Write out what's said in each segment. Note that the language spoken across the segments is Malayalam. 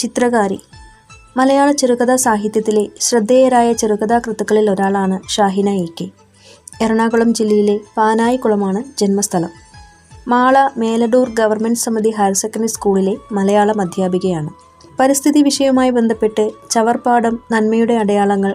ചിത്രകാരി. മലയാള ചെറുകഥാ സാഹിത്യത്തിലെ ശ്രദ്ധേയരായ ചെറുകഥാകൃത്തുക്കളിൽ ഒരാളാണ് ഷാഹിന എ കെ. എറണാകുളം ജില്ലയിലെ പാനായിക്കുളമാണ് ജന്മസ്ഥലം. മാള മേലടൂർ ഗവൺമെന്റ് സമിതി ഹയർ സെക്കൻഡറി സ്കൂളിലെ മലയാളം അധ്യാപികയാണ്. പരിസ്ഥിതി വിഷയവുമായി ബന്ധപ്പെട്ട് ചവർപ്പാടം നന്മയുടെ അടയാളങ്ങൾ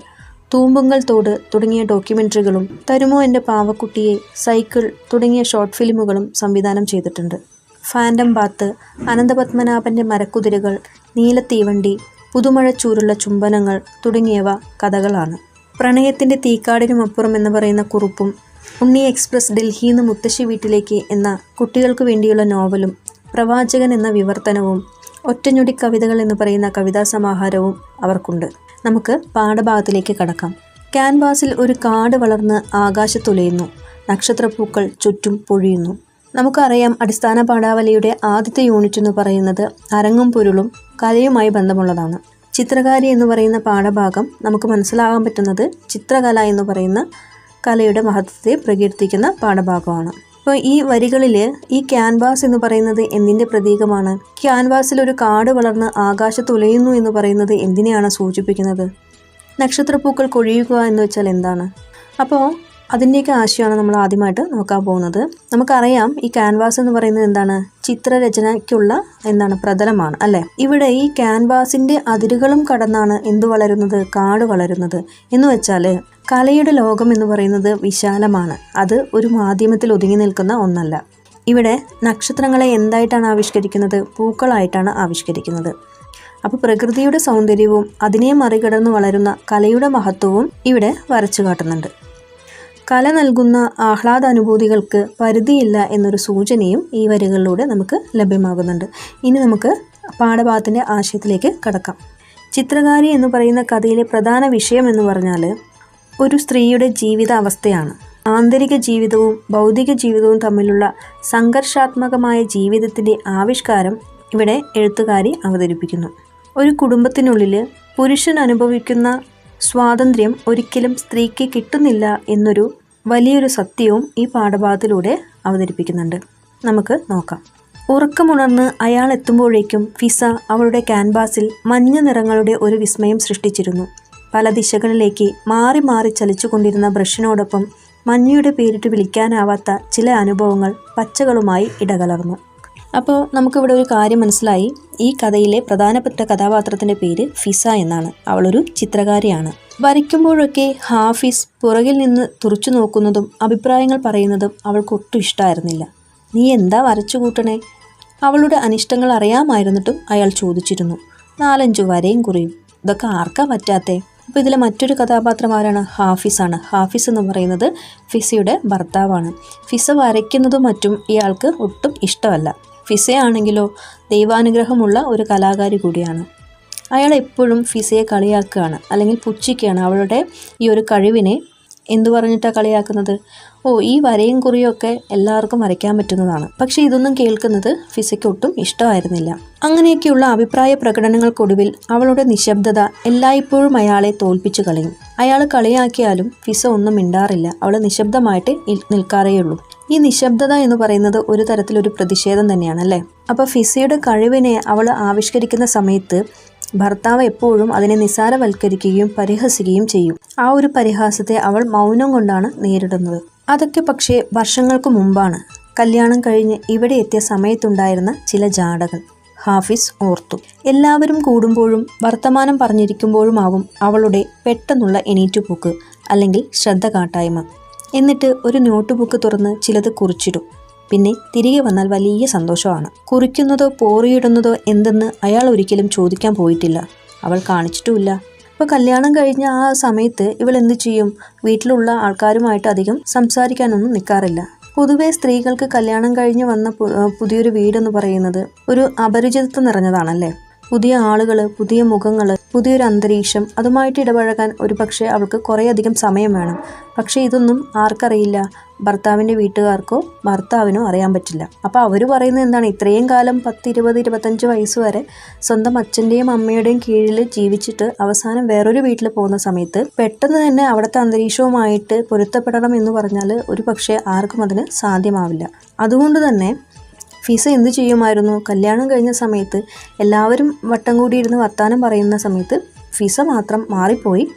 തൂമ്പുങ്ങൽ തോട് തുടങ്ങിയ ഡോക്യുമെന്ററികളും തരുമോ എന്റെ പാവക്കുട്ടിയെ സൈക്കിൾ തുടങ്ങിയ ഷോർട്ട് ഫിലിമുകളും സംവിധാനം ചെയ്തിട്ടുണ്ട്. ഫാന്റം ബാത്ത് അനന്തപത്മനാഭന്റെ മരക്കുതിരകൾ നീലത്തീവണ്ടി പുതുമഴച്ചൂരുള്ള ചുംബനങ്ങൾ തുടങ്ങിയവ കഥകളാണ്. പ്രണയത്തിന്റെ തീക്കാടിനുമപ്പുറം എന്ന് പറയുന്ന കുറിപ്പും ഉണ്ണി എക്സ്പ്രസ് ഡൽഹിയിൽ നിന്ന് മുത്തശ്ശി വീട്ടിലേക്ക് എന്ന കുട്ടികൾക്ക് വേണ്ടിയുള്ള നോവലും പ്രവാചകൻ എന്ന വിവർത്തനവും ഒറ്റഞ്ഞൊടി കവിതകൾ എന്ന് പറയുന്ന കവിതാ സമാഹാരവും അവർക്കുണ്ട്. നമുക്ക് പാഠഭാഗത്തിലേക്ക് കടക്കാം. ക്യാൻവാസിൽ ഒരു കാട് വളർന്ന് ആകാശത്തുലയുന്നു. നക്ഷത്രപ്പൂക്കൾ ചുറ്റും പൊഴിയുന്നു. നമുക്കറിയാം അടിസ്ഥാന പാഠാവലിയുടെ ആദ്യത്തെ യൂണിറ്റ് എന്ന് പറയുന്നത് അരങ്ങും പൊരുളും കലയുമായി ബന്ധമുള്ളതാണ്. ചിത്രകാരി എന്ന് പറയുന്ന പാഠഭാഗം നമുക്ക് മനസ്സിലാകാൻ പറ്റുന്നത് ചിത്രകല എന്ന് പറയുന്ന കലയുടെ മഹത്വത്തെ പ്രകീർത്തിക്കുന്ന പാഠഭാഗമാണ്. അപ്പോൾ ഈ വരികളിൽ ഈ ക്യാൻവാസ് എന്ന് പറയുന്നത് എന്തിന്റെ പ്രതീകമാണ്? ക്യാൻവാസിൽ ഒരു കാട് വളർന്ന് ആകാശത്ത് ഉലയുന്നു എന്ന് പറയുന്നത് എന്തിനെയാണ് സൂചിപ്പിക്കുന്നത്? നക്ഷത്രപ്പൂക്കൾ കൊഴിയുക എന്ന് വെച്ചാൽ എന്താണ്? അപ്പോൾ അതിന്റെയൊക്കെ ആശയമാണ് നമ്മൾ ആദ്യമായിട്ട് നോക്കാൻ പോകുന്നത്. നമുക്കറിയാം ഈ ക്യാൻവാസ് എന്ന് പറയുന്നത് എന്താണ്? ചിത്രരചനയ്ക്കുള്ള എന്താണ്? പ്രതലമാണ് അല്ലേ? ഇവിടെ ഈ ക്യാൻവാസിന്റെ അതിരുകളും കടന്നാണ് എന്തു വളരുന്നത്? കാട് വളരുന്നത്. എന്ന് വെച്ചാൽ കലയുടെ ലോകം എന്ന് പറയുന്നത് വിശാലമാണ്. അത് ഒരു മാധ്യമത്തിൽ ഒതുങ്ങി നിൽക്കുന്ന ഒന്നല്ല. ഇവിടെ നക്ഷത്രങ്ങളെ എന്തായിട്ടാണ് ആവിഷ്കരിക്കുന്നത്? പൂക്കളായിട്ടാണ് ആവിഷ്കരിക്കുന്നത്. അപ്പോൾ പ്രകൃതിയുടെ സൗന്ദര്യവും അതിനെ മറികടന്ന് വളരുന്ന കലയുടെ മഹത്വവും ഇവിടെ വരച്ചു കാട്ടുന്നുണ്ട്. കല നൽകുന്ന ആഹ്ലാദാനുഭൂതികൾക്ക് പരിധിയില്ല എന്നൊരു സൂചനയും ഈ വരികളിലൂടെ നമുക്ക് ലഭ്യമാകുന്നുണ്ട്. ഇനി നമുക്ക് പാഠഭാഗത്തിന്റെ ആശയത്തിലേക്ക് കടക്കാം. ചിത്രകാരി എന്ന് പറയുന്ന കഥയിലെ പ്രധാന വിഷയം എന്ന് പറഞ്ഞാൽ ഒരു സ്ത്രീയുടെ ജീവിത അവസ്ഥയാണ് ആന്തരിക ജീവിതവും ഭൗതിക ജീവിതവും തമ്മിലുള്ള സംഘർഷാത്മകമായ ജീവിതത്തിന്റെ ആവിഷ്കാരം ഇവിടെ എഴുത്തുകാരി അവതരിപ്പിക്കുന്നു. ഒരു കുടുംബത്തിനുള്ളിൽ പുരുഷൻ അനുഭവിക്കുന്ന സ്വാതന്ത്ര്യം ഒരിക്കലും സ്ത്രീക്ക് കിട്ടുന്നില്ല എന്നൊരു വലിയൊരു സത്യവും ഈ പാഠഭാഗത്തിലൂടെ അവതരിപ്പിക്കുന്നുണ്ട്. നമുക്ക് നോക്കാം. ഉറക്കമുണർന്ന് അയാൾ എത്തുമ്പോഴേക്കും ഫിസ അവളുടെ ക്യാൻവാസിൽ മഞ്ഞ നിറങ്ങളുടെ ഒരു വിസ്മയം സൃഷ്ടിച്ചിരുന്നു. പല ദിശകളിലേക്ക് മാറി മാറി ചലിച്ചുകൊണ്ടിരുന്ന ബ്രഷിനോടൊപ്പം മഞ്ഞയുടെ പേരിട്ട് വിളിക്കാനാവാത്ത ചില അനുഭവങ്ങൾ പച്ചകളുമായി ഇടകലർന്നു. അപ്പോൾ നമുക്കിവിടെ ഒരു കാര്യം മനസ്സിലായി. ഈ കഥയിലെ പ്രധാനപ്പെട്ട കഥാപാത്രത്തിന്റെ പേര് ഫിസ എന്നാണ്. അവളൊരു ചിത്രകാരിയാണ്. വരയ്ക്കുമ്പോഴൊക്കെ ഹാഫിസ് പുറകിൽ നിന്ന് തുറച്ചു നോക്കുന്നതും അഭിപ്രായങ്ങൾ പറയുന്നതും അവൾക്ക് ഒട്ടും ഇഷ്ടമായിരുന്നില്ല നീ എന്താ വരച്ചു കൂട്ടണേ? അവളുടെ അനിഷ്ടങ്ങൾ അറിയാമായിരുന്നിട്ടും അയാൾ ചോദിച്ചിരുന്നു. നാലഞ്ചു വരയും കുറയും. ഇതൊക്കെ ആർക്കാ പറ്റാത്തേ? അപ്പോൾ ഇതിലെ മറ്റൊരു കഥാപാത്രം ആരാണ്? ഹാഫിസാണ് ഹാഫിസ് എന്ന് പറയുന്നത് ഫിസയുടെ ഭർത്താവാണ്. ഫിസ വരയ്ക്കുന്നതും മറ്റും ഇയാൾക്ക് ഒട്ടും ഇഷ്ടമല്ല. ഫിസയാണെങ്കിലോ ദൈവാനുഗ്രഹമുള്ള ഒരു കലാകാരി കൂടിയാണ്. അയാൾ എപ്പോഴും ഫിസയെ കളിയാക്കുകയാണ് അല്ലെങ്കിൽ പുച്ഛിക്കുകയാണ്. അവളുടെ ഈ ഒരു കഴിവിനെ എന്തു പറഞ്ഞിട്ടാണ് കളിയാക്കുന്നത്? ഓ ഈ വരയും കുറിയൊക്കെ എല്ലാവർക്കും വരയ്ക്കാൻ പറ്റുന്നതാണ്. പക്ഷേ ഇതൊന്നും കേൾക്കുന്നത് ഫിസയ്ക്ക് ഒട്ടും ഇഷ്ടമായിരുന്നില്ല. അങ്ങനെയൊക്കെയുള്ള അഭിപ്രായ പ്രകടനങ്ങൾക്കൊടുവിൽ അവളുടെ നിശബ്ദത എല്ലായ്പ്പോഴും അയാളെ തോൽപ്പിച്ചു കളയും. അയാൾ കളിയാക്കിയാലും ഫിസ ഒന്നും മിണ്ടാറില്ല. അവൾ നിശബ്ദമായിട്ട് നിൽക്കാറേയുള്ളൂ. ഈ നിശബ്ദത എന്ന് പറയുന്നത് ഒരു തരത്തിലൊരു പ്രതിഷേധം തന്നെയാണ് അല്ലേ അപ്പോൾ ഫിസയുടെ കഴിവിനെ അവൾ ആവിഷ്കരിക്കുന്ന സമയത്ത് ഭർത്താവ് എപ്പോഴും അതിനെ നിസാരവൽക്കരിക്കുകയും പരിഹസിക്കുകയും ചെയ്യും. ആ ഒരു പരിഹാസത്തെ അവൾ മൗനം കൊണ്ടാണ് നേരിടുന്നത്. അതൊക്കെ പക്ഷേ വർഷങ്ങൾക്ക് മുമ്പാണ്. കല്യാണം കഴിഞ്ഞ് ഇവിടെ എത്തിയ സമയത്തുണ്ടായിരുന്ന ചില ജാടകൾ. ഹാഫിസ് ഓർത്തു. എല്ലാവരും കൂടുമ്പോഴും വർത്തമാനം പറഞ്ഞിരിക്കുമ്പോഴുമാവും അവളുടെ പെട്ടെന്നുള്ള എണീറ്റുപോക്ക് അല്ലെങ്കിൽ ശ്രദ്ധ കാട്ടായ്മ. എന്നിട്ട് ഒരു നോട്ട് ബുക്ക് തുറന്ന് ചിലത് കുറിച്ചിടും. പിന്നെ തിരികെ വന്നാൽ വലിയ സന്തോഷമാണ്. കുറിക്കുന്നതോ പോറിയിടുന്നതോ എന്തെന്ന് അയാൾ ഒരിക്കലും ചോദിക്കാൻ പോയിട്ടില്ല. അവൾ കാണിച്ചിട്ടുമില്ല. ഇപ്പോൾ കല്യാണം കഴിഞ്ഞ ആ സമയത്ത് ഇവൾ എന്ത് ചെയ്യും? വീട്ടിലുള്ള ആൾക്കാരുമായിട്ട് അധികം സംസാരിക്കാനൊന്നും നിൽക്കാറില്ല പൊതുവേ സ്ത്രീകൾക്ക് കല്യാണം കഴിഞ്ഞ് വന്ന പുതിയൊരു വീടെന്ന് പറയുന്നത് ഒരു അപരിചിതത്വം നിറഞ്ഞതാണല്ലേ? പുതിയ ആളുകൾ പുതിയ മുഖങ്ങൾ പുതിയൊരു അന്തരീക്ഷം അതുമായിട്ട് ഇടപഴകാൻ ഒരു പക്ഷേ അവൾക്ക് കുറേയധികം സമയം വേണം. പക്ഷേ ഇതൊന്നും ആർക്കറിയില്ല. ഭർത്താവിന്റെ വീട്ടുകാർക്കോ ഭർത്താവിനോ അറിയാൻ പറ്റില്ല. അപ്പോൾ അവർ പറയുന്നത് എന്താണ്? ഇത്രയും കാലം പത്ത് ഇരുപത് ഇരുപത്തഞ്ച് വയസ്സ് വരെ സ്വന്തം അച്ഛന്റെയും അമ്മയുടെയും കീഴിൽ ജീവിച്ചിട്ട് അവസാനം വേറൊരു വീട്ടിൽ പോകുന്ന സമയത്ത് പെട്ടെന്ന് തന്നെ അവിടുത്തെ അന്തരീക്ഷവുമായിട്ട് പൊരുത്തപ്പെടണം എന്ന് പറഞ്ഞാൽ ഒരു പക്ഷേ ആർക്കും അതിന് സാധ്യമാവില്ല. അതുകൊണ്ട് തന്നെ ഫിസ എന്ത് ചെയ്യുമായിരുന്നു? കല്യാണം കഴിഞ്ഞ സമയത്ത് എല്ലാവരും വട്ടം കൂടിയിരുന്ന് വർത്താനം പറയുന്ന സമയത്ത് ഫിസ മാത്രം മാറിപ്പോയി.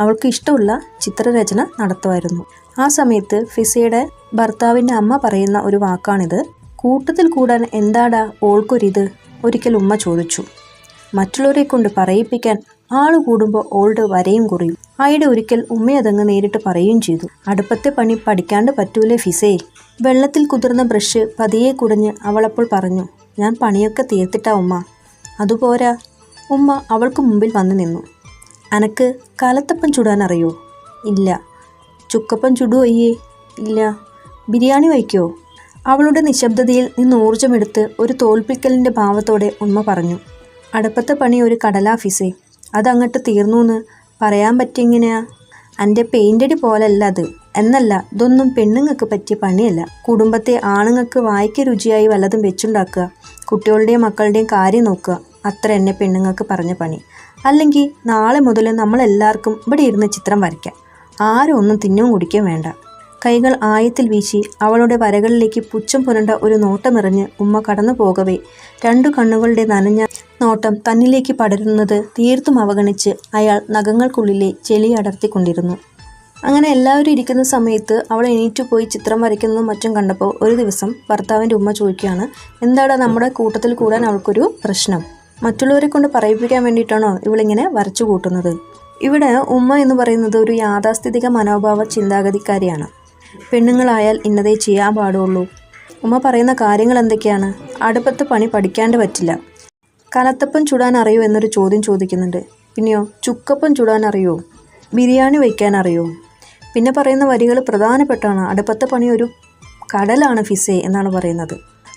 അവൾക്ക് ഇഷ്ടമുള്ള ചിത്രരചന നടത്തുമായിരുന്നു. ആ സമയത്ത് ഫിസയുടെ ഭർത്താവിന്റെ അമ്മ പറയുന്ന ഒരു വാക്കാണിത്. കൂട്ടത്തിൽ കൂടാൻ എന്താടാ ഓൾക്കൊരിത്? ഒരിക്കൽ ഉമ്മ ചോദിച്ചു. മറ്റുള്ളവരെ കൊണ്ട് പറയിപ്പിക്കാൻ ആൾ കൂടുമ്പോൾ ഓൾഡ് വരയും കുറയും. ആയിടെ ഒരിക്കൽ ഉമ്മയതങ്ങ് നേരിട്ട് പറയുകയും ചെയ്തു. അടുപ്പത്തെ പണി പഠിക്കാണ്ട് പറ്റൂലേ ഫിസേ? വെള്ളത്തിൽ കുതിർന്ന ബ്രഷ് പതിയെ കുടഞ്ഞ് അവളപ്പോൾ പറഞ്ഞു ഞാൻ പണിയൊക്കെ തീർത്തിട്ടാ ഉമ്മ. അതുപോരാ. ഉമ്മ അവൾക്ക് മുമ്പിൽ വന്നു നിന്നു. അനക്ക് കലത്തപ്പം ചുടാൻ അറിയോ? ഇല്ല. ചുക്കപ്പം ചുടുവോ അയ്യേ ഇല്ല. ബിരിയാണി വയ്ക്കോ? അവളുടെ നിശബ്ദതയിൽ നിന്ന് ഊർജമെടുത്ത് ഒരു തോൽപ്പിക്കലിന്റെ ഭാവത്തോടെ ഉമ്മ പറഞ്ഞു അടുപ്പത്തെ പണി ഒരു കടലാഫീസേ അതങ്ങട്ട് തീർന്നൂന്ന് പറയാൻ പറ്റിയെങ്ങനെയാ? എന്റെ പെയിന്റടി പോലല്ല അത്. എന്നല്ല ഇതൊന്നും പെണ്ണുങ്ങൾക്ക് പറ്റിയ പണിയല്ല. കുടുംബത്തെ ആണുങ്ങൾക്ക് വായിക്ക രുചിയായി വല്ലതും വെച്ചുണ്ടാക്കുക. കുട്ടികളുടെയും മക്കളുടെയും കാര്യം നോക്കുക. അത്ര എന്നെ പെണ്ണുങ്ങൾക്ക് പറഞ്ഞ പണി. അല്ലെങ്കിൽ നാളെ മുതൽ നമ്മളെല്ലാവർക്കും ഇവിടെ ഇരുന്ന് ചിത്രം വരയ്ക്കാം. ആരും ഒന്നും തിന്നും കുടിക്കുകയും വേണ്ട. കൈകൾ ആയത്തിൽ വീശി അവളുടെ വരകളിലേക്ക് പുച്ഛം പുരണ്ട ഒരു നോട്ടമെറിഞ്ഞ് ഉമ്മ കടന്നു പോകവേ. രണ്ടു കണ്ണുകളുടെ നനഞ്ഞ നോട്ടം തന്നിലേക്ക് പടരുന്നത് തീർത്തും അവഗണിച്ച് അയാൾ നഖങ്ങൾക്കുള്ളിലെ ചെളി അടർത്തിക്കൊണ്ടിരുന്നു. അങ്ങനെ എല്ലാവരും ഇരിക്കുന്ന സമയത്ത് അവൾ എണീറ്റു പോയി ചിത്രം വരയ്ക്കുന്നതും മറ്റും കണ്ടപ്പോൾ ഒരു ദിവസം ഭർത്താവിന്റെ ഉമ്മ ചോദിക്കുകയാണ് എന്താടാ നമ്മുടെ കൂട്ടത്തിൽ കൂടാൻ അവൾക്കൊരു പ്രശ്നം? മറ്റുള്ളവരെ കൊണ്ട് പറയിപ്പിക്കാൻ വേണ്ടിയിട്ടാണോ ഇവളിങ്ങനെ വരച്ചു കൂട്ടുന്നത് ഇവിടെ ഉമ്മ എന്ന് പറയുന്നത് ഒരു യാഥാസ്ഥിതിക മനോഭാവ ചിന്താഗതിക്കാരിയാണ്. പെണ്ണുങ്ങളായാൽ ഇന്നതേ ചെയ്യാൻ പാടുള്ളൂ. ഉമ്മ പറയുന്ന കാര്യങ്ങൾ എന്തൊക്കെയാണ്? അടുപ്പത്ത് പണി പഠിക്കാണ്ട് പറ്റില്ല. കലത്തപ്പം ചുടാൻ അറിയോ എന്നൊരു ചോദ്യം ചോദിക്കുന്നുണ്ട്. പിന്നെയോ ചുക്കപ്പം ചുടാൻ അറിയോ? ബിരിയാണി വയ്ക്കാൻ അറിയോ? പിന്നെ പറയുന്ന വരികൾ പ്രധാനപ്പെട്ടാണ് അടുപ്പത്തെ പണി ഒരു കടലാണ് ഫിസെ എന്നാണ് പറയുന്നത്.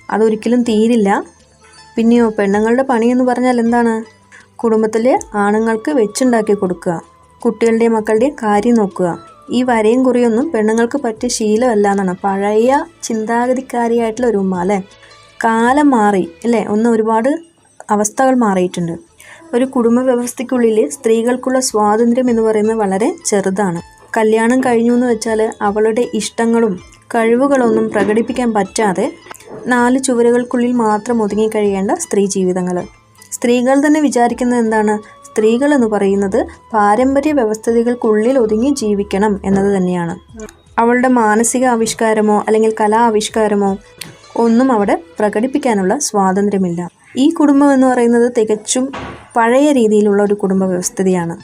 അതൊരിക്കലും തീരില്ല. പിന്നെയോ പെണ്ണുങ്ങളുടെ പണി എന്ന് പറഞ്ഞാൽ എന്താണ്? കുടുംബത്തിലെ ആണുങ്ങൾക്ക് വെച്ചുണ്ടാക്കി കൊടുക്കുക. കുട്ടികളുടെയും മക്കളുടെയും കാര്യം നോക്കുക. ഈ വരയും കുറിയൊന്നും പെണ്ണുങ്ങൾക്ക് പറ്റിയ ശീലമല്ല എന്നാണ്. പഴയ ചിന്താഗതിക്കാരിയായിട്ടുള്ള ഒരു ഉമ്മ അല്ലേ? കാലം മാറി അല്ലേ? ഒന്ന് ഒരുപാട് അവസ്ഥകൾ മാറിയിട്ടുണ്ട്. ഒരു കുടുംബ വ്യവസ്ഥയ്ക്കുള്ളിൽ സ്ത്രീകൾക്കുള്ള സ്വാതന്ത്ര്യം എന്ന് പറയുന്നത് വളരെ ചെറുതാണ്. കല്യാണം കഴിഞ്ഞു എന്ന് വെച്ചാൽ അവളുടെ ഇഷ്ടങ്ങളും കഴിവുകളൊന്നും പ്രകടിപ്പിക്കാൻ പറ്റാതെ നാല് ചുവരുകൾക്കുള്ളിൽ മാത്രം ഒതുങ്ങിക്കഴിയേണ്ട സ്ത്രീ ജീവിതങ്ങൾ. സ്ത്രീകൾ തന്നെ വിചാരിക്കുന്നത് എന്താണ്? സ്ത്രീകൾ എന്ന് പറയുന്നത് പാരമ്പര്യ വ്യവസ്ഥതകൾക്കുള്ളിൽ ഒതുങ്ങി ജീവിക്കണം എന്നത് തന്നെയാണ്. അവളുടെ മാനസിക ആവിഷ്കാരമോ അല്ലെങ്കിൽ കലാ ആവിഷ്കാരമോ ഒന്നും അവിടെ പ്രകടിപ്പിക്കാനുള്ള സ്വാതന്ത്ര്യമില്ല. ഈ കുടുംബം എന്ന് പറയുന്നത് തികച്ചും പഴയ രീതിയിലുള്ള ഒരു കുടുംബ വ്യവസ്ഥിതിയാണ്.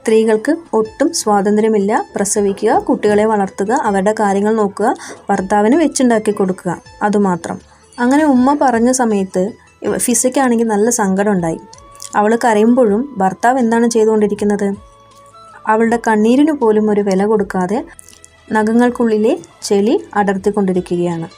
സ്ത്രീകൾക്ക് ഒട്ടും സ്വാതന്ത്ര്യമില്ല പ്രസവിക്കുക കുട്ടികളെ വളർത്തുക അവരുടെ കാര്യങ്ങൾ നോക്കുക ഭർത്താവിന് വെച്ചുണ്ടാക്കി കൊടുക്കുക അതുമാത്രം. അങ്ങനെ ഉമ്മ പറഞ്ഞ സമയത്ത് ഫിസയ്ക്കാണെങ്കിൽ നല്ല സങ്കടം ഉണ്ടായി അവൾ കരയുമ്പോഴും ഭർത്താവ് എന്താണ് ചെയ്തുകൊണ്ടിരിക്കുന്നത്? അവളുടെ കണ്ണീരിന് പോലും ഒരു വില കൊടുക്കാതെ നഖങ്ങൾക്കുള്ളിലെ ചെളി അടർത്തിക്കൊണ്ടിരിക്കുകയാണ്.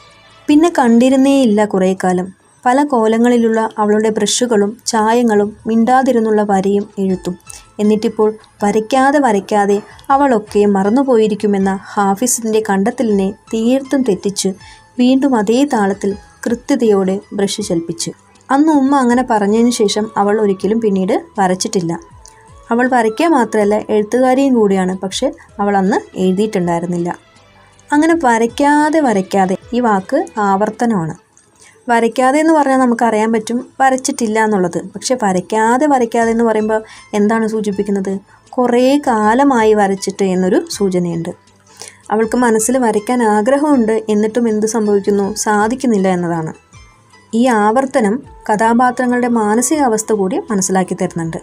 പിന്നെ കണ്ടിരുന്നേയില്ല കുറേ കാലം പല കോലങ്ങളിലുള്ള അവളുടെ ബ്രഷുകളും ചായങ്ങളും മിണ്ടാതിരുന്നുള്ള വരയും എഴുത്തും. എന്നിട്ടിപ്പോൾ വരയ്ക്കാതെ വരയ്ക്കാതെ അവളൊക്കെ മറന്നുപോയിരിക്കുമെന്ന ഹാഫിസിന്റെ കണ്ടെത്തലിനെ തീർത്തും തെറ്റിച്ച് വീണ്ടും അതേ താളത്തിൽ കൃത്യതയോടെ ബ്രഷ് ചലിപ്പിച്ചു. അന്ന് ഉമ്മ അങ്ങനെ പറഞ്ഞതിന് ശേഷം അവൾ ഒരിക്കലും പിന്നീട് വരച്ചിട്ടില്ല. അവൾ വരയ്ക്കുക മാത്രമല്ല എഴുത്തുകാരിയും കൂടിയാണ്. പക്ഷെ അവൾ അന്ന് എഴുതിയിട്ടുണ്ടായിരുന്നില്ല. അങ്ങനെ വരയ്ക്കാതെ വരയ്ക്കാതെ ഈ വാക്ക് ആവർത്തനമാണ്. വരയ്ക്കാതെ എന്ന് പറഞ്ഞാൽ നമുക്കറിയാൻ പറ്റും വരച്ചിട്ടില്ല എന്നുള്ളത്. പക്ഷെ വരയ്ക്കാതെ വരയ്ക്കാതെ എന്ന് പറയുമ്പോൾ എന്താണ് സൂചിപ്പിക്കുന്നത്? കുറേ കാലമായി വരച്ചിട്ട് എന്നൊരു സൂചനയുണ്ട്. അവൾക്ക് മനസ്സിൽ വരയ്ക്കാൻ ആഗ്രഹമുണ്ട്. എന്നിട്ടും എന്ത് സംഭവിക്കുന്നു? സാധിക്കുന്നില്ല എന്നതാണ്. ഈ ആവർത്തനം കഥാപാത്രങ്ങളുടെ മാനസികാവസ്ഥ കൂടി മനസ്സിലാക്കി തരുന്നുണ്ട്.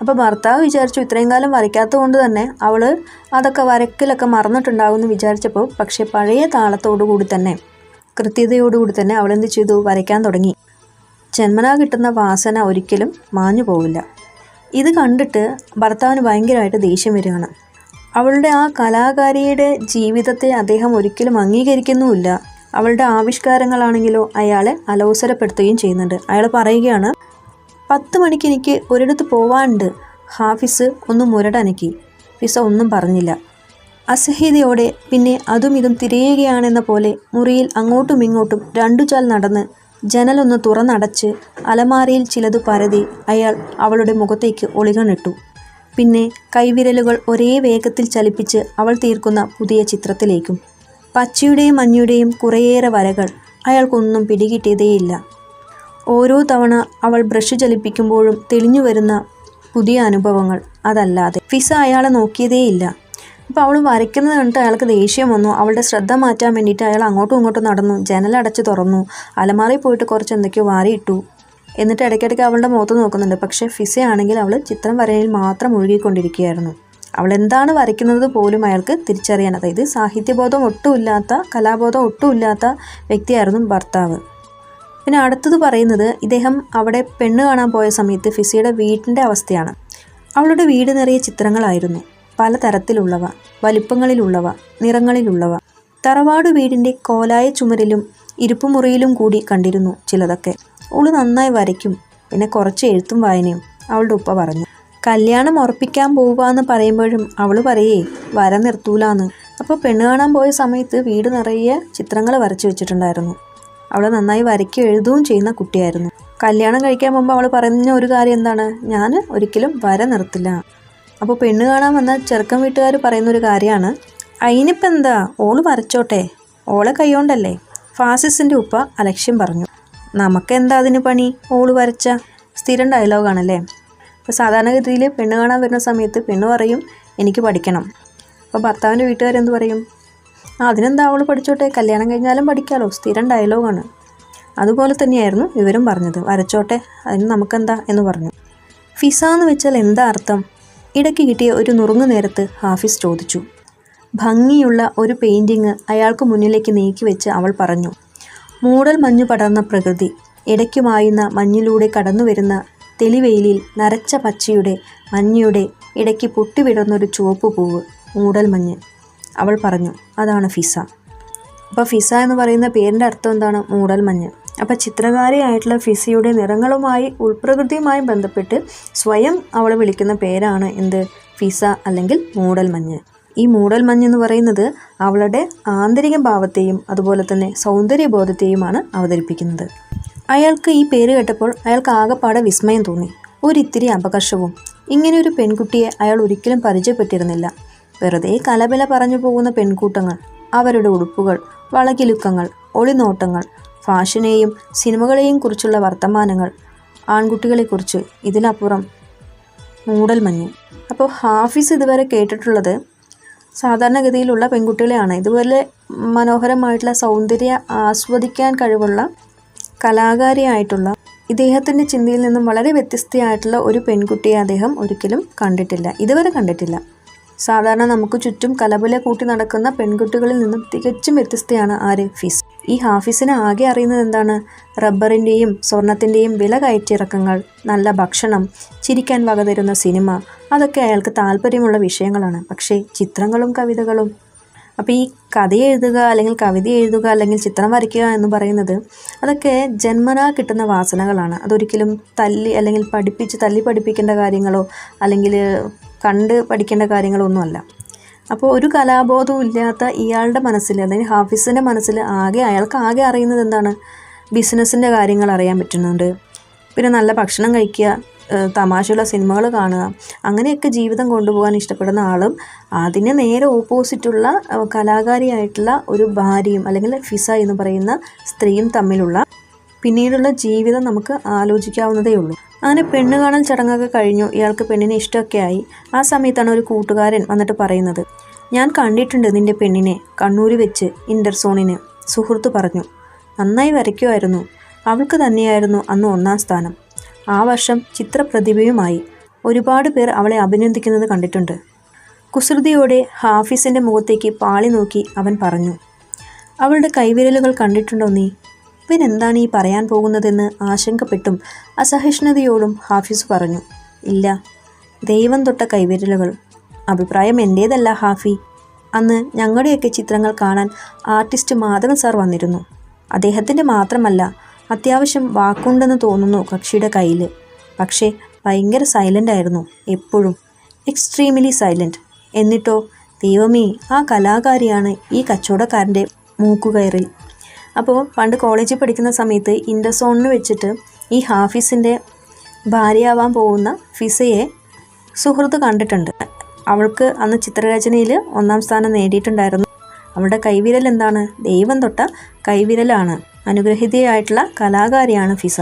അപ്പോൾ ഭർത്താവ് വിചാരിച്ചു ഇത്രയും കാലം വരയ്ക്കാത്തത് കൊണ്ട് തന്നെ അവൾ അതൊക്കെ വരക്കിലൊക്കെ മറന്നിട്ടുണ്ടാകും എന്ന് വിചാരിച്ചപ്പോൾ പക്ഷേ പഴയ താളത്തോടുകൂടി തന്നെ കൃത്യതയോടുകൂടി തന്നെ അവൾ എന്ത് ചെയ്തു? വരയ്ക്കാൻ തുടങ്ങി. ജന്മനാ കിട്ടുന്ന വാസന ഒരിക്കലും മാഞ്ഞു പോവില്ല. ഇത് കണ്ടിട്ട് ഭർത്താവിന് ഭയങ്കരമായിട്ട് ദേഷ്യം വരികയാണ്. അവളുടെ ആ കലാകാരിയുടെ ജീവിതത്തെ അദ്ദേഹം ഒരിക്കലും അംഗീകരിക്കുന്നുമില്ല. അവളുടെ ആവിഷ്കാരങ്ങളാണെങ്കിലോ അയാളെ അലോസരപ്പെടുത്തുകയും ചെയ്യുന്നുണ്ട്. അയാൾ പറയുകയാണ് പത്ത് മണിക്ക് എനിക്ക് ഒരിടത്ത് പോവാണ്ട് ഹാഫിസ് ഒന്ന് മുരടനക്കി. ഫിസ ഒന്നും പറഞ്ഞില്ല. അസഹ്യതയോടെ പിന്നെ അതും ഇതും തിരയുകയാണെന്ന പോലെ മുറിയിൽ അങ്ങോട്ടും ഇങ്ങോട്ടും രണ്ടു ചാൽ നടന്ന് ജനലൊന്ന് തുറന്നടച്ച് അലമാരയിൽ ചിലത് പരതി അയാൾ അവളുടെ മുഖത്തേക്ക് ഒളികണിട്ടു. പിന്നെ കൈവിരലുകൾ ഒരേ വേഗത്തിൽ ചലിപ്പിച്ച് അവൾ തീർക്കുന്ന പുതിയ ചിത്രത്തിലേക്കും. പച്ചയുടെയും മഞ്ഞയുടെയും കുറേയേറെ വരകൾ അയാൾക്കൊന്നും പിടികിട്ടിയതേയില്ല. ഓരോ തവണ അവൾ ബ്രഷ് ചലിപ്പിക്കുമ്പോഴും തെളിഞ്ഞു വരുന്ന പുതിയ അനുഭവങ്ങൾ അതല്ലാതെ. ഫിസ അയാളെ നോക്കിയതേയില്ല. അപ്പോൾ അവൾ വരയ്ക്കുന്നത് കണ്ടിട്ട് അയാൾക്ക് ദേഷ്യം വന്നു. അവളുടെ ശ്രദ്ധ മാറ്റാൻ വേണ്ടിയിട്ട് അയാൾ അങ്ങോട്ടും ഇങ്ങോട്ടും നടന്നു. ജനലടച്ച് തുറന്നു. അലമാറി പോയിട്ട് കുറച്ച് എന്തൊക്കെയോ വാരിയിട്ടു. എന്നിട്ട് ഇടയ്ക്കിടയ്ക്ക് അവളുടെ മുഖത്ത് നോക്കുന്നുണ്ട്. പക്ഷേ ഫിസയാണെങ്കിൽ അവൾ ചിത്രം വരയിൽ മാത്രം മുഴുകിക്കൊണ്ടിരിക്കുകയായിരുന്നു അവൾ എന്താണ് വരയ്ക്കുന്നത് പോലും അയാൾക്ക് തിരിച്ചറിയാൻ അതായത് സാഹിത്യബോധം ഒട്ടുമില്ലാത്ത കലാബോധം ഒട്ടുമില്ലാത്ത വ്യക്തിയായിരുന്നു ഭർത്താവ്. പിന്നെ അടുത്തത് പറയുന്നത് ഇദ്ദേഹം അവിടെ പെണ്ണ് കാണാൻ പോയ സമയത്ത് ഫിസിയുടെ വീടിന്റെ അവസ്ഥയാണ്. അവളുടെ വീട് നിറയെ ചിത്രങ്ങളായിരുന്നു. പലതരത്തിലുള്ളവ വലിപ്പങ്ങളിലുള്ളവ നിറങ്ങളിലുള്ളവ. തറവാട് വീടിന്റെ കോലായ ചുമരിലും ഇരുപ്പുമുറിയിലും കൂടി കണ്ടിരുന്നു ചിലതൊക്കെ. അവൾ നന്നായി വരയ്ക്കും പിന്നെ കുറച്ച് എഴുത്തും വായനയും അവളുടെ ഉപ്പ പറഞ്ഞു. കല്യാണം ഉറപ്പിക്കാൻ പോവാന്ന് പറയുമ്പോഴും അവൾ പറയേ വര നിർത്തൂലാന്ന്. അപ്പോൾ പെണ്ണ് കാണാൻ പോയ സമയത്ത് വീട് നിറയെ ചിത്രങ്ങൾ വരച്ചു വെച്ചിട്ടുണ്ടായിരുന്നു. അവൾ നന്നായി വരയ്ക്കുകയും എഴുതുകയും ചെയ്യുന്ന കുട്ടിയായിരുന്നു. കല്യാണം കഴിക്കാൻ മുമ്പ് അവൾ പറഞ്ഞ ഒരു കാര്യം എന്താണ്? ഞാൻ ഒരിക്കലും വര നിർത്തില്ല. അപ്പോൾ പെണ്ണ് കാണാൻ വന്ന ചെറുക്കൻ വീട്ടുകാർ പറയുന്ന ഒരു കാര്യമാണ്. അതിനിപ്പോൾ എന്താ? ഓൾ വരച്ചോട്ടെ. ഓളെ കൈകൊണ്ടല്ലേ? ഫാസിസിന്റെ ഉപ്പ അലക്ഷ്യം പറഞ്ഞു. നമുക്കെന്താ അതിന് പണി? ഓൾ വരച്ച? സ്ഥിരം ഡയലോഗാണല്ലേ അപ്പോൾ സാധാരണഗതിയിൽ പെണ്ണ് കാണാൻ വരുന്ന സമയത്ത് പെണ്ണ് പറയും എനിക്ക് പഠിക്കണം. അപ്പോൾ ഭർത്താവിന്റെ വീട്ടുകാരെന്ത് പറയും? ആ അതിനെന്താ അവൾ പഠിച്ചോട്ടെ? കല്യാണം കഴിഞ്ഞാലും പഠിക്കാമല്ലോ സ്ഥിരം ഡയലോഗാണ് അതുപോലെ തന്നെയായിരുന്നു ഇവരും പറഞ്ഞത്. വരച്ചോട്ടെ അതിന് നമുക്കെന്താ? എന്ന് പറഞ്ഞു. ഫിസ എന്ന് വെച്ചാൽ എന്താ അർത്ഥം? ഇടയ്ക്ക് കിട്ടിയ ഒരു നുറുങ്ങു നേരത്ത് ഹാഫിസ് ചോദിച്ചു. ഭംഗിയുള്ള ഒരു പെയിന്റിങ് അയാൾക്ക് മുന്നിലേക്ക് നീക്കി വെച്ച് അവൾ പറഞ്ഞു. മൂടൽ മഞ്ഞു പടർന്ന പ്രകൃതി ഇടയ്ക്കുമായുന്ന മഞ്ഞിലൂടെ കടന്നുവരുന്ന തെളിവെയിലിൽ നരച്ച പച്ചയുടെ മഞ്ഞയുടെ ഇടയ്ക്ക് പൊട്ടിവിടർന്നൊരു ചുവപ്പ് പൂവ് മൂടൽ മഞ്ഞ്. അവൾ പറഞ്ഞു അതാണ് ഫിസ. അപ്പോൾ ഫിസ എന്ന് പറയുന്ന പേരിന്റെ അർത്ഥം എന്താണ്? മൂടൽ മഞ്ഞ്. അപ്പോൾ ചിത്രകാരിയായിട്ടുള്ള ഫിസയുടെ നിറങ്ങളുമായി ഉൾപ്രകൃതിയുമായി ബന്ധപ്പെട്ട് സ്വയം അവൾ വിളിക്കുന്ന പേരാണ് എന്ത്? ഫിസ അല്ലെങ്കിൽ മൂടൽ മഞ്ഞ്. ഈ മൂടൽ മഞ്ഞ് എന്ന് പറയുന്നത് അവളുടെ ആന്തരിക ഭാവത്തെയും അതുപോലെ തന്നെ സൗന്ദര്യബോധത്തെയുമാണ് അവതരിപ്പിക്കുന്നത്. അയാൾക്ക് ഈ പേര് കേട്ടപ്പോൾ അയാൾക്ക് ആകെപ്പാടെ വിസ്മയം തോന്നി. ഒരിത്തിരി അപകർഷവും. ഇങ്ങനെ ഒരു പെൺകുട്ടിയെ അയാൾ ഒരിക്കലും പരിചയപ്പെട്ടിരുന്നില്ല. വെറുതെ കലബല പറഞ്ഞു പോകുന്ന പെൺകൂട്ടങ്ങൾ അവരുടെ ഉടുപ്പുകൾ വളകിലുക്കങ്ങൾ ഒളിനോട്ടങ്ങൾ ഫാഷനെയും സിനിമകളെയും കുറിച്ചുള്ള വർത്തമാനങ്ങൾ ആൺകുട്ടികളെക്കുറിച്ച് ഇതിനപ്പുറം മൂടൽമഞ്ഞ് അപ്പോൾ ഹാഫിസ് ഇതുവരെ കേട്ടിട്ടുള്ളത് സാധാരണഗതിയിലുള്ള പെൺകുട്ടികളെയാണ്. ഇതുപോലെ മനോഹരമായിട്ടുള്ള സൗന്ദര്യ ആസ്വദിക്കാൻ കഴിവുള്ള കലാകാരിയായിട്ടുള്ള ഇദ്ദേഹത്തിന്റെ ചിന്തയിൽ നിന്നും വളരെ വ്യത്യസ്തയായിട്ടുള്ള ഒരു പെൺകുട്ടിയെ അദ്ദേഹം ഒരിക്കലും കണ്ടിട്ടില്ല ഇതുവരെ കണ്ടിട്ടില്ല. സാധാരണ നമുക്ക് ചുറ്റും കലബല കൂട്ടി നടക്കുന്ന പെൺകുട്ടികളിൽ നിന്നും തികച്ചും വ്യത്യസ്തയാണ് ആര്? ഫീസ്. ഈ ഹാഫീസിനെ ആകെ അറിയുന്നത് എന്താണ്? റബ്ബറിന്റെയും സ്വർണത്തിന്റെയും വില കയറ്റിറക്കങ്ങൾ നല്ല ഭക്ഷണം ചിരിക്കാൻ വക തരുന്ന സിനിമ അതൊക്കെ അയാൾക്ക് താല്പര്യമുള്ള വിഷയങ്ങളാണ്. പക്ഷേ ചിത്രങ്ങളും കവിതകളും അപ്പോൾ ഈ കഥ എഴുതുക അല്ലെങ്കിൽ കവിത എഴുതുക അല്ലെങ്കിൽ ചിത്രം വരയ്ക്കുക എന്ന് പറയുന്നത് അതൊക്കെ ജന്മനാ കിട്ടുന്ന വാസനകളാണ്. അതൊരിക്കലും തല്ലി അല്ലെങ്കിൽ പഠിപ്പിച്ച് തല്ലി പഠിപ്പിക്കേണ്ട കാര്യങ്ങളോ അല്ലെങ്കിൽ കണ്ട് പഠിക്കേണ്ട കാര്യങ്ങളോ ഒന്നുമല്ല അപ്പോൾ ഒരു കലാബോധവും ഇല്ലാത്ത ഇയാളുടെ മനസ്സിൽ അല്ലെങ്കിൽ ഹാഫീസിന്റെ മനസ്സിൽ ആകെ അയാൾക്ക് ആകെ അറിയുന്നത് എന്താണ്? ബിസിനസ്സിന്റെ കാര്യങ്ങൾ അറിയാൻ പറ്റുന്നുണ്ട്. പിന്നെ നല്ല ഭക്ഷണം കഴിക്കുക തമാശയുള്ള സിനിമകൾ കാണുക. അങ്ങനെയൊക്കെ ജീവിതം കൊണ്ടുപോകാൻ ഇഷ്ടപ്പെടുന്ന ആളും അതിന് നേരെ ഓപ്പോസിറ്റുള്ള കലാകാരിയായിട്ടുള്ള ഒരു ഭാര്യയും അല്ലെങ്കിൽ ഫിസ എന്ന് പറയുന്ന സ്ത്രീയും തമ്മിലുള്ള പിന്നീടുള്ള ജീവിതം നമുക്ക് ആലോചിക്കാവുന്നതേ ഉള്ളൂ. അങ്ങനെ പെണ്ണ് കാണൽ ചടങ്ങൊക്കെ കഴിഞ്ഞു. ഇയാൾക്ക് പെണ്ണിനെ ഇഷ്ടമൊക്കെ ആയി ആ സമയത്താണ് ഒരു കൂട്ടുകാരൻ വന്നിട്ട് പറയുന്നത് ഞാൻ കണ്ടിട്ടുണ്ട് നിന്റെ പെണ്ണിനെ കണ്ണൂർ വെച്ച് ഇന്റർസോണിന് സുഹൃത്ത് പറഞ്ഞു. നന്നായി വരയ്ക്കുമായിരുന്നു. അവൾക്ക് തന്നെയായിരുന്നു അന്ന് ഒന്നാം സ്ഥാനം. ആ വർഷം ചിത്രപ്രതിഭയുമായി ഒരുപാട് പേർ അവളെ അഭിനന്ദിക്കുന്നത് കണ്ടിട്ടുണ്ട്. കുസൃതിയോടെ ഹാഫിസിന്റെ മുഖത്തേക്ക് പാളി നോക്കി അവൻ പറഞ്ഞു അവളുടെ കൈവിരലുകൾ കണ്ടിട്ടുണ്ടോ നീ? ഇവൻ എന്താണ് ഈ പറയാൻ പോകുന്നതെന്ന് ആശങ്കപ്പെട്ടും അസഹിഷ്ണുതയോടും ഹാഫിസ് പറഞ്ഞു ഇല്ല ദൈവം തൊട്ട കൈവിരലുകൾ. അഭിപ്രായം എന്റേതല്ല ഹാഫി. അന്ന് ഞങ്ങളുടെയൊക്കെ ചിത്രങ്ങൾ കാണാൻ ആർട്ടിസ്റ്റ് മാധവൻ സാർ വന്നിരുന്നു. അദ്ദേഹത്തിന്റെ മാത്രമല്ല അത്യാവശ്യം വാക്കുണ്ടെന്ന് തോന്നുന്നു കക്ഷിയുടെ കയ്യിൽ പക്ഷേ ഭയങ്കര സൈലന്റ് ആയിരുന്നു എപ്പോഴും. എക്സ്ട്രീംലി സൈലന്റ് എന്നിട്ടോ ദൈവമേ ആ കലാകാരിയാണ് ഈ കച്ചവടക്കാരന്റെ മൂക്കുകയറിൽ. അപ്പോൾ പണ്ട് കോളേജിൽ പഠിക്കുന്ന സമയത്ത് ഇൻഡസോണിന് വെച്ചിട്ട് ഈ ഹാഫിസിന്റെ ഭാര്യയാവാൻ പോകുന്ന ഫിസയെ സുഹൃത്ത് കണ്ടിട്ടുണ്ട്. അവൾക്ക് അന്ന് ചിത്രരചനയിൽ ഒന്നാം സ്ഥാനം നേടിയിട്ടുണ്ടായിരുന്നു. അവളുടെ കൈവിരൽ എന്താണ്? ദൈവം തൊട്ട കൈവിരലാണ്. അനുഗ്രഹീതയായിട്ടുള്ള കലാകാരിയാണ് ഫിസ.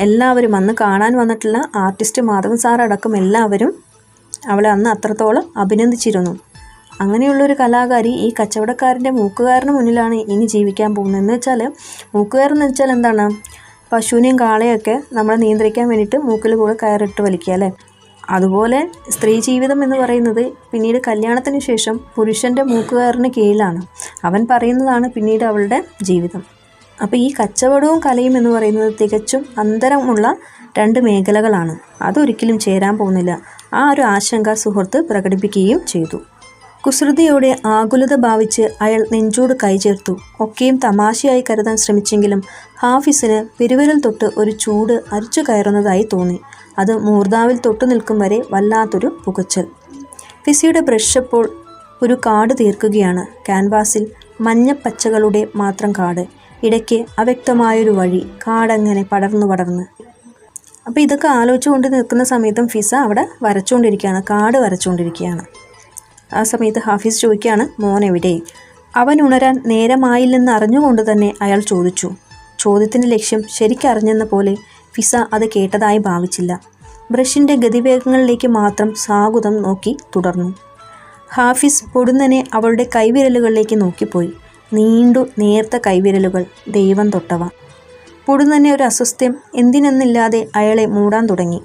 എല്ലാവരും അന്ന് കാണാൻ വന്നിട്ടുള്ള ആർട്ടിസ്റ്റ് മാധവൻ സാറടക്കം എല്ലാവരും അവളെ അന്ന് അത്രത്തോളം അഭിനന്ദിച്ചിരുന്നു. അങ്ങനെയുള്ളൊരു കലാകാരി ഈ കച്ചവടക്കാരന്റെ മൂക്കുകാരന് മുന്നിലാണ് ഇനി ജീവിക്കാൻ പോകുന്നത്. എന്ന് വെച്ചാൽ മൂക്കുകാരെന്ന് വെച്ചാൽ എന്താണ്? പശുവിനെയും കാളയൊക്കെ നമ്മളെ നിയന്ത്രിക്കാൻ വേണ്ടിയിട്ട് മൂക്കിൽ കൂടെ കയറിട്ട് വലിക്കുക അല്ലേ? അതുപോലെ സ്ത്രീ ജീവിതം എന്ന് പറയുന്നത് പിന്നീട് കല്യാണത്തിന് ശേഷം പുരുഷന്റെ മൂക്കുകാരന് കീഴിലാണ്. അവൻ പറയുന്നതാണ് പിന്നീട് അവളുടെ ജീവിതം. അപ്പോൾ ഈ കച്ചവടവും കലയും എന്ന് പറയുന്നത് തികച്ചും അന്തരമുള്ള രണ്ട് മേഖലകളാണ്. അതൊരിക്കലും ചേരാൻ പോകുന്നില്ല. ആ ഒരു ആശങ്ക സുഹൃത്ത് പ്രകടിപ്പിക്കുകയും ചെയ്തു. കുസൃതിയോടെ ആകുലത ഭാവിച്ച് അയാൾ നെഞ്ചോട് കൈചേർത്തു. ഒക്കെയും തമാശയായി കരുതാൻ ശ്രമിച്ചെങ്കിലും ഹാഫിസിന് പെരുവിരൽ തൊട്ട് ഒരു ചൂട് അരിച്ചു കയറുന്നതായി തോന്നി. അത് മൂർദാവിൽ തൊട്ടു നിൽക്കും വരെ വല്ലാത്തൊരു പുകച്ചൽ. ഫിസിയുടെ ബ്രഷ് അപ്പോൾ ഒരു കാട് തീർക്കുകയാണ്. ക്യാൻവാസിൽ മഞ്ഞപ്പച്ചകളുടെ മാത്രം കാട്. ഇടയ്ക്ക് അവ്യക്തമായൊരു വഴി കാടങ്ങനെ പടർന്നു പടർന്ന്. അപ്പോൾ ഇതൊക്കെ ആലോചിച്ചുകൊണ്ട് നിൽക്കുന്ന സമയത്തും ഫിസ അവിടെ വരച്ചുകൊണ്ടിരിക്കുകയാണ്. കാട് വരച്ചുകൊണ്ടിരിക്കുകയാണ്. ആ സമയത്ത് ഹാഫീസ് ചോദിക്കുകയാണ് മോൻ എവിടെ? അവൻ ഉണരാൻ നേരമായില്ലെന്ന് അറിഞ്ഞുകൊണ്ട് തന്നെ അയാൾ ചോദിച്ചു. ചോദ്യത്തിന്റെ ലക്ഷ്യം ശരിക്കറിഞ്ഞെന്ന പോലെ ഫിസ അത് കേട്ടതായി ഭാവിച്ചില്ല. ബ്രഷിന്റെ ഗതിവേഗങ്ങളിലേക്ക് മാത്രം സാഗുതം നോക്കി തുടർന്നു. ഹാഫിസ് പൊടുന്നനെ അവളുടെ കൈവിരലുകളിലേക്ക് നോക്കിപ്പോയി. നീണ്ടു നേർത്ത കൈവിരലുകൾ ദൈവം തൊട്ടവ. പൊടുന്നനെ ഒരു അസ്വസ്ഥ്യം എന്തിനെന്നില്ലാതെ അയാളെ മൂടാൻ തുടങ്ങി.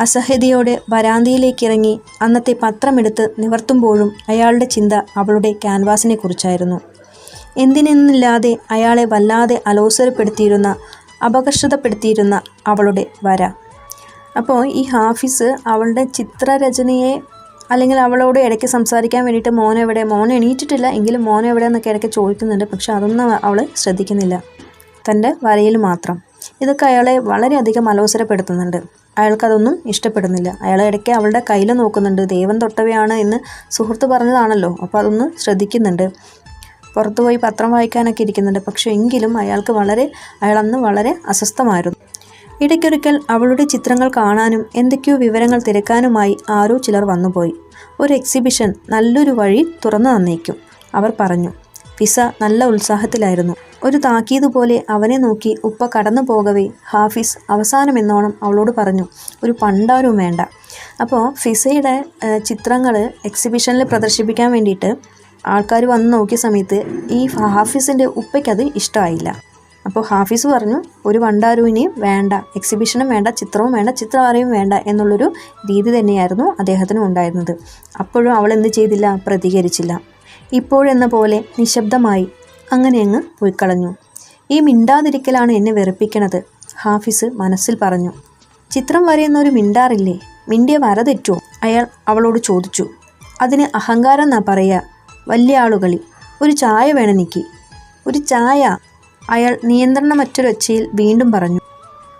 അസഹ്യതയോടെ വരാന്തയിലേക്കിറങ്ങി അന്നത്തെ പത്രമെടുത്ത് നിവർത്തുമ്പോഴും അയാളുടെ ചിന്ത അവളുടെ ക്യാൻവാസിനെ കുറിച്ചായിരുന്നു എന്തിനെന്നില്ലാതെ അയാളെ വല്ലാതെ അലോസരപ്പെടുത്തിയിരുന്ന അപകർഷതപ്പെടുത്തിയിരുന്ന അവളുടെ വര. അപ്പോൾ ഈ ഹാഫിസ് അവളുടെ ചിത്രരചനയെ അല്ലെങ്കിൽ അവളോട് ഇടയ്ക്ക് സംസാരിക്കാൻ വേണ്ടിയിട്ട് മോനെ എവിടെ മോൻ എണീറ്റിട്ടില്ല എങ്കിലും മോൻ എവിടെ എന്നൊക്കെ ഇടയ്ക്ക് ചോദിക്കുന്നുണ്ട്. പക്ഷെ അതൊന്നും അവൾ ശ്രദ്ധിക്കുന്നില്ല. തന്റെ വരയിൽ മാത്രം. ഇതൊക്കെ അയാളെ വളരെയധികം അലോസരപ്പെടുത്തുന്നുണ്ട്. അയാൾക്കതൊന്നും ഇഷ്ടപ്പെടുന്നില്ല. അയാൾ ഇടയ്ക്ക് അവളുടെ കയ്യിൽ നോക്കുന്നുണ്ട്. ദൈവം തൊട്ടവയാണ് എന്ന് സുഹൃത്ത് പറഞ്ഞതാണല്ലോ. അപ്പോൾ അതൊന്നും ശ്രദ്ധിക്കുന്നുണ്ട്. പുറത്തു പോയി പത്രം വായിക്കാനൊക്കെ ഇരിക്കുന്നുണ്ട്. പക്ഷേ എങ്കിലും അയാൾക്ക് വളരെ അയാൾ അന്ന് വളരെ അസ്വസ്ഥമായിരുന്നു. ഇടയ്ക്കൊരിക്കൽ അവളുടെ ചിത്രങ്ങൾ കാണാനും എന്തൊക്കെയോ വിവരങ്ങൾ തിരക്കാനുമായി ആരോ ചിലർ വന്നുപോയി. ഒരു എക്സിബിഷൻ നല്ലൊരു വഴി തുറന്നു തന്നേക്കും. അവർ പറഞ്ഞു ഫിസ നല്ല ഉത്സാഹത്തിലായിരുന്നു. ഒരു താക്കീത് പോലെ അവനെ നോക്കി ഉപ്പ കടന്നു പോകവേ ഹാഫിസ് അവസാനം എന്നോണം അവളോട് പറഞ്ഞു ഒരു പണ്ടാരും വേണ്ട അപ്പോൾ ഫിസയുടെ ചിത്രങ്ങൾ എക്സിബിഷനിൽ പ്രദർശിപ്പിക്കാൻ വേണ്ടിയിട്ട് ആൾക്കാർ വന്ന് നോക്കിയ സമയത്ത് ഈ ഹാഫിസിന്റെ ഉപ്പയ്ക്കത് ഇഷ്ടമായില്ല. അപ്പോൾ ഹാഫീസ് പറഞ്ഞു ഒരു വണ്ടാരുവിനെയും വേണ്ട എക്സിബിഷനും വേണ്ട ചിത്രവും വേണ്ട ചിത്രവരയും വേണ്ട എന്നുള്ളൊരു രീതി തന്നെയായിരുന്നു അദ്ദേഹത്തിനും ഉണ്ടായിരുന്നത്. അപ്പോഴും അവൾ എന്ത് ചെയ്തില്ല പ്രതികരിച്ചില്ല. ഇപ്പോഴെന്ന പോലെ നിശബ്ദമായി അങ്ങനെ അങ്ങ് പോയി കളഞ്ഞു ഈ മിണ്ടാതിരിക്കലാണ് എന്നെ വെറുപ്പിക്കണത് ഹാഫിസ് മനസ്സിൽ പറഞ്ഞു. ചിത്രം വരയുന്നൊരു മിണ്ടാറില്ലേ? മിണ്ടിയ വര തെറ്റുമോ അയാൾ അവളോട് ചോദിച്ചു. അതിന് അഹങ്കാരം എന്നാ പറയുക? വലിയ ആളുകളി. ഒരു ചായ വേണം എനിക്ക്. ഒരു ചായ? അയാൾ നിയന്ത്രണമറ്റൊരൊച്ചയിൽ വീണ്ടും പറഞ്ഞു.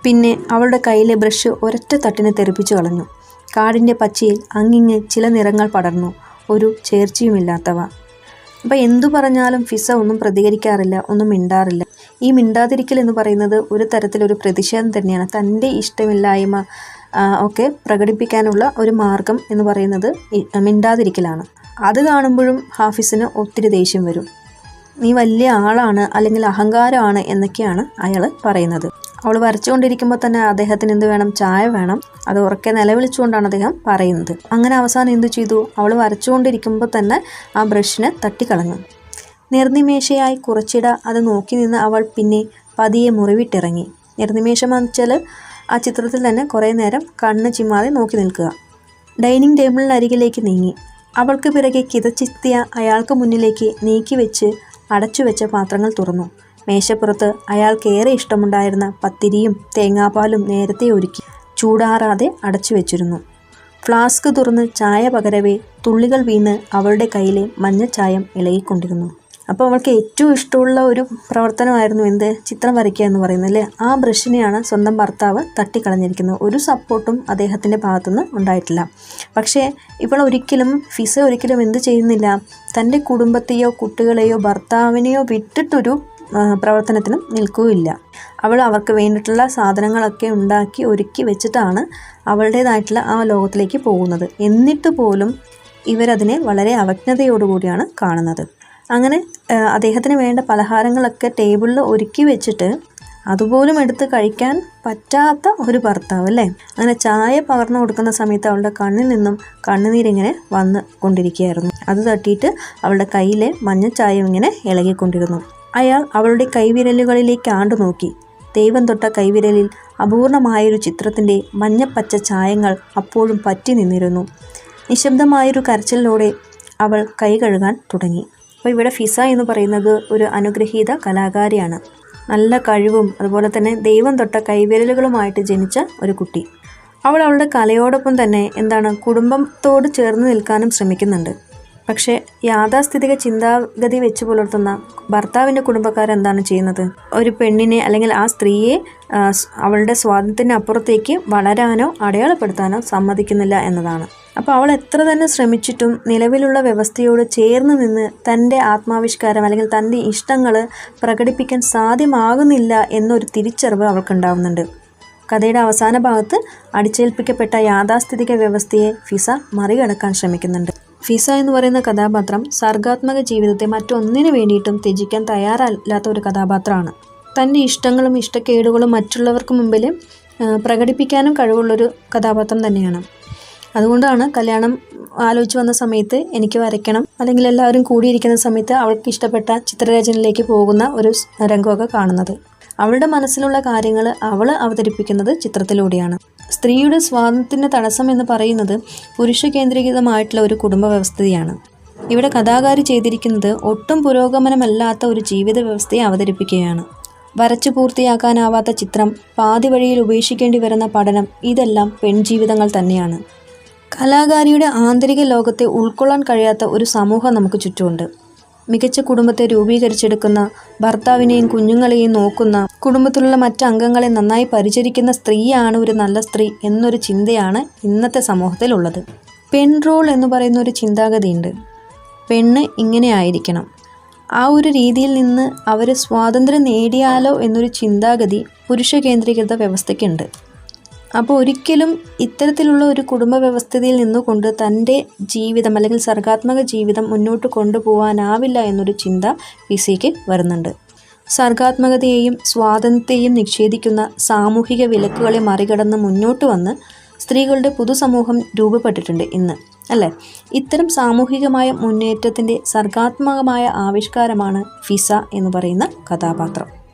പിന്നെ അവളുടെ കയ്യിലെ ബ്രഷ് ഒരൊറ്റ തട്ടിനെ തെറിപ്പിച്ചു കളഞ്ഞു. കാടിന്റെ പച്ചയിൽ അങ്ങിങ്ങ് ചില നിറങ്ങൾ പടർന്നു. ഒരു ചേർച്ചയുമില്ലാത്തവ. അപ്പം എന്തു പറഞ്ഞാലും ഫിസ ഒന്നും പ്രതികരിക്കാറില്ല ഒന്നും മിണ്ടാറില്ല. ഈ മിണ്ടാതിരിക്കൽ എന്ന് പറയുന്നത് ഒരു തരത്തിലൊരു പ്രതിഷേധം തന്നെയാണ്. തന്റെ ഇഷ്ടമില്ലായ്മ ഒക്കെ പ്രകടിപ്പിക്കാനുള്ള ഒരു മാർഗം എന്ന് പറയുന്നത് മിണ്ടാതിരിക്കലാണ്. അത് കാണുമ്പോഴും ഹാഫിസിന് ഒത്തിരി ദേഷ്യം വരും. നീ വലിയ ആളാണ് അല്ലെങ്കിൽ അഹങ്കാരമാണ് എന്നൊക്കെയാണ് അയാൾ പറയുന്നത്. അവൾ വരച്ചുകൊണ്ടിരിക്കുമ്പോൾ തന്നെ അദ്ദേഹത്തിന് എന്ത് വേണം? ചായ വേണം. അത് ഉറക്കെ നിലവിളിച്ചുകൊണ്ടാണ് അദ്ദേഹം പറയുന്നത്. അങ്ങനെ അവസാനം എന്തു ചെയ്തു? അവൾ വരച്ചുകൊണ്ടിരിക്കുമ്പോൾ തന്നെ ആ ബ്രഷിനെ തട്ടിക്കളഞ്ഞു. നിർനിമേഷയായി കുറച്ചിട. അത് നോക്കി നിന്ന് അവൾ പിന്നെ പതിയെ മുറിവിട്ടിറങ്ങി. നിർനിമേഷം വെച്ചാൽ ആ ചിത്രത്തിൽ തന്നെ കുറേ നേരം കണ്ണ് ചിമ്മാതെ നോക്കി നിൽക്കുക. ഡൈനിങ് ടേബിളിനരികിലേക്ക് നീങ്ങി. അവൾക്ക് പിറകെ കിതച്ചെത്തിയ അയാൾക്ക് മുന്നിലേക്ക് നീക്കിവെച്ച് അടച്ചു വെച്ച പാത്രങ്ങൾ തുറന്നു. മേശപ്പുറത്ത് അയാൾക്കേറെ ഇഷ്ടമുണ്ടായിരുന്ന പത്തിരിയും തേങ്ങാപ്പാലും നേരത്തെ ഒരുക്കി ചൂടാറാതെ അടച്ചു വെച്ചിരുന്നു ഫ്ലാസ്ക് തുറന്ന് ചായ പകരവേ തുള്ളികൾ വീണ് അവളുടെ കയ്യിലെ മഞ്ഞച്ചായം ഇളകിക്കൊണ്ടിരുന്നു. അപ്പോൾ അവൾക്ക് ഏറ്റവും ഇഷ്ടമുള്ള ഒരു പ്രവർത്തനമായിരുന്നു എന്ത്? ചിത്രം വരയ്ക്കുക എന്ന് പറയുന്നത് അല്ലേ? ആ ബ്രഷിനെയാണ് സ്വന്തം ഭർത്താവ് തട്ടിക്കളഞ്ഞിരിക്കുന്നത്. ഒരു സപ്പോർട്ടും അദ്ദേഹത്തിന്റെ ഭാഗത്തുനിന്ന് ഉണ്ടായിട്ടില്ല. പക്ഷേ ഇവൾ ഒരിക്കലും ഫിസ ഒരിക്കലും എന്ത് ചെയ്യുന്നില്ല. തന്റെ കുടുംബത്തെയോ കുട്ടികളെയോ ഭർത്താവിനെയോ വിട്ടിട്ടൊരു പ്രവർത്തനത്തിനും നിൽക്കുകയില്ല. അവൾ അവർക്ക് വേണ്ടിയിട്ടുള്ള സാധനങ്ങളൊക്കെ ഉണ്ടാക്കി ഒരുക്കി വെച്ചിട്ടാണ് അവളുടേതായിട്ടുള്ള ആ ലോകത്തിലേക്ക് പോകുന്നത്. എന്നിട്ട് പോലും ഇവരതിനെ വളരെ അവജ്ഞതയോടുകൂടിയാണ് കാണുന്നത്. അങ്ങനെ അദ്ദേഹത്തിന് വേണ്ട പലഹാരങ്ങളൊക്കെ ടേബിളിൽ ഒരുക്കി വെച്ചിട്ട് അതുപോലും എടുത്ത് കഴിക്കാൻ പറ്റാത്ത ഒരു ഭർത്താവ് അല്ലേ? അങ്ങനെ ചായ പകർന്നു കൊടുക്കുന്ന സമയത്ത് അവളുടെ കണ്ണിൽ നിന്നും കണ്ണുനീരിങ്ങനെ വന്ന് കൊണ്ടിരിക്കുകയായിരുന്നു. അത് തട്ടിയിട്ട് അവളുടെ കയ്യിലെ മഞ്ഞച്ചായം ഇങ്ങനെ ഇളകിക്കൊണ്ടിരുന്നു. അയാൾ അവളുടെ കൈവിരലുകളിലേക്ക് ആണ്ടു നോക്കി. ദൈവം തൊട്ട കൈവിരലിൽ അപൂർണമായൊരു ചിത്രത്തിന്റെ മഞ്ഞപ്പച്ച ചായങ്ങൾ അപ്പോഴും പറ്റി നിന്നിരുന്നു. നിശബ്ദമായൊരു കരച്ചിലിലൂടെ അവൾ കൈ കഴുകാൻ തുടങ്ങി. അപ്പോൾ ഇവിടെ ഫിസ എന്ന് പറയുന്നത് ഒരു അനുഗ്രഹീത കലാകാരിയാണ്. നല്ല കഴിവും അതുപോലെ തന്നെ ദൈവം തൊട്ട കൈവിരലുകളുമായിട്ട് ജനിച്ച ഒരു കുട്ടി. അവൾ അവളുടെ കലയോടൊപ്പം തന്നെ എന്താണ് കുടുംബത്തോട് ചേർന്ന് നിൽക്കാനും ശ്രമിക്കുന്നുണ്ട്. പക്ഷേ യാഥാസ്ഥിതിക ചിന്താഗതി വെച്ച് പുലർത്തുന്ന ഭർത്താവിന്റെ കുടുംബക്കാരെന്താണ് ചെയ്യുന്നത്? ഒരു പെണ്ണിനെ അല്ലെങ്കിൽ ആ സ്ത്രീയെ അവളുടെ സ്വാതന്ത്ര്യത്തിന് അപ്പുറത്തേക്ക് വളരാനോ അടയാളപ്പെടുത്താനോ സമ്മതിക്കുന്നില്ല എന്നതാണ്. അപ്പോൾ അവൾ എത്ര തന്നെ ശ്രമിച്ചിട്ടും നിലവിലുള്ള വ്യവസ്ഥയോട് ചേർന്ന് നിന്ന് തന്റെ ആത്മാവിഷ്കാരം അല്ലെങ്കിൽ തന്റെ ഇഷ്ടങ്ങൾ പ്രകടിപ്പിക്കാൻ സാധ്യമാകുന്നില്ല എന്നൊരു തിരിച്ചറിവ് അവൾക്കുണ്ടാവുന്നുണ്ട്. കഥയുടെ അവസാന ഭാഗത്ത് അടിച്ചേൽപ്പിക്കപ്പെട്ട യാഥാസ്ഥിതിക വ്യവസ്ഥയെ ഫിസ മറികടക്കാൻ ശ്രമിക്കുന്നുണ്ട്. ഫിസ എന്ന് പറയുന്ന കഥാപാത്രം സർഗാത്മക ജീവിതത്തെ മറ്റൊന്നിനു വേണ്ടിയിട്ടും ത്യജിക്കാൻ തയ്യാറല്ലാത്ത ഒരു കഥാപാത്രമാണ്. തന്റെ ഇഷ്ടങ്ങളും ഇഷ്ടക്കേടുകളും മറ്റുള്ളവർക്ക് മുമ്പിൽ പ്രകടിപ്പിക്കാനും കഴിവുള്ളൊരു കഥാപാത്രം തന്നെയാണ്. അതുകൊണ്ടാണ് കല്യാണം ആലോചിച്ച് വന്ന സമയത്ത് എനിക്ക് വരയ്ക്കണം അല്ലെങ്കിൽ എല്ലാവരും കൂടിയിരിക്കുന്ന സമയത്ത് അവൾക്ക് ഇഷ്ടപ്പെട്ട ചിത്രരചനയിലേക്ക് പോകുന്ന ഒരു രംഗമൊക്കെ കാണുന്നത്. അവളുടെ മനസ്സിലുള്ള കാര്യങ്ങൾ അവൾ അവതരിപ്പിക്കുന്നത് ചിത്രത്തിലൂടെയാണ്. സ്ത്രീയുടെ സ്വാതന്ത്ര്യത്തിന്റെ തടസ്സം എന്ന് പറയുന്നത് പുരുഷ കേന്ദ്രീകൃതമായിട്ടുള്ള ഒരു കുടുംബ വ്യവസ്ഥയാണ് ഇവിടെ കഥാകാരി ചെയ്തിരിക്കുന്നത് ഒട്ടും പുരോഗമനമല്ലാത്ത ഒരു ജീവിത വ്യവസ്ഥയെ അവതരിപ്പിക്കുകയാണ്. വരച്ചു പൂർത്തിയാക്കാനാവാത്ത ചിത്രം പാതി വഴിയിൽ ഉപേക്ഷിക്കേണ്ടി വരുന്ന പഠനം ഇതെല്ലാം പെൺജീവിതങ്ങൾ തന്നെയാണ്. കലാകാരിയുടെ ആന്തരിക ലോകത്തെ ഉൾക്കൊള്ളാൻ കഴിയാത്ത ഒരു സമൂഹം നമുക്ക് ചുറ്റുമുണ്ട്. മികച്ച കുടുംബത്തെ രൂപീകരിച്ചെടുക്കുന്ന ഭർത്താവിനെയും കുഞ്ഞുങ്ങളെയും നോക്കുന്ന കുടുംബത്തിലുള്ള മറ്റ് അംഗങ്ങളെ നന്നായി പരിചരിക്കുന്ന സ്ത്രീയാണ് ഒരു നല്ല സ്ത്രീ എന്നൊരു ചിന്തയാണ് ഇന്നത്തെ സമൂഹത്തിലുള്ളത്. പെൺ റോൾ എന്ന് പറയുന്ന ഒരു ചിന്താഗതിയുണ്ട്. പെണ്ണ് ഇങ്ങനെ ആയിരിക്കണം. ആ ഒരു രീതിയിൽ നിന്ന് അവർ സ്വാതന്ത്ര്യം നേടിയാലോ എന്നൊരു ചിന്താഗതി പുരുഷ കേന്ദ്രീകൃത വ്യവസ്ഥയ്ക്കുണ്ട്. അപ്പോൾ ഒരിക്കലും ഇത്തരത്തിലുള്ള ഒരു കുടുംബ വ്യവസ്ഥയിൽ നിന്നുകൊണ്ട് തന്റെ ജീവിതം അല്ലെങ്കിൽ സർഗാത്മക ജീവിതം മുന്നോട്ട് കൊണ്ടുപോകാനാവില്ല എന്നൊരു ചിന്ത ഫിസിക്ക് വരുന്നുണ്ട്. സർഗാത്മകതയെയും സ്വാതന്ത്ര്യത്തെയും നിഷേധിക്കുന്ന സാമൂഹിക വിലക്കുകളെ മറികടന്ന് മുന്നോട്ട് വന്ന് സ്ത്രീകളുടെ പൊതുസമൂഹം രൂപപ്പെട്ടിട്ടുണ്ട് ഇന്ന് അല്ലേ? ഇത്തരം സാമൂഹികമായ മുന്നേറ്റത്തിന്റെ സർഗാത്മകമായ ആവിഷ്കാരമാണ് ഫിസ എന്ന് പറയുന്ന കഥാപാത്രം.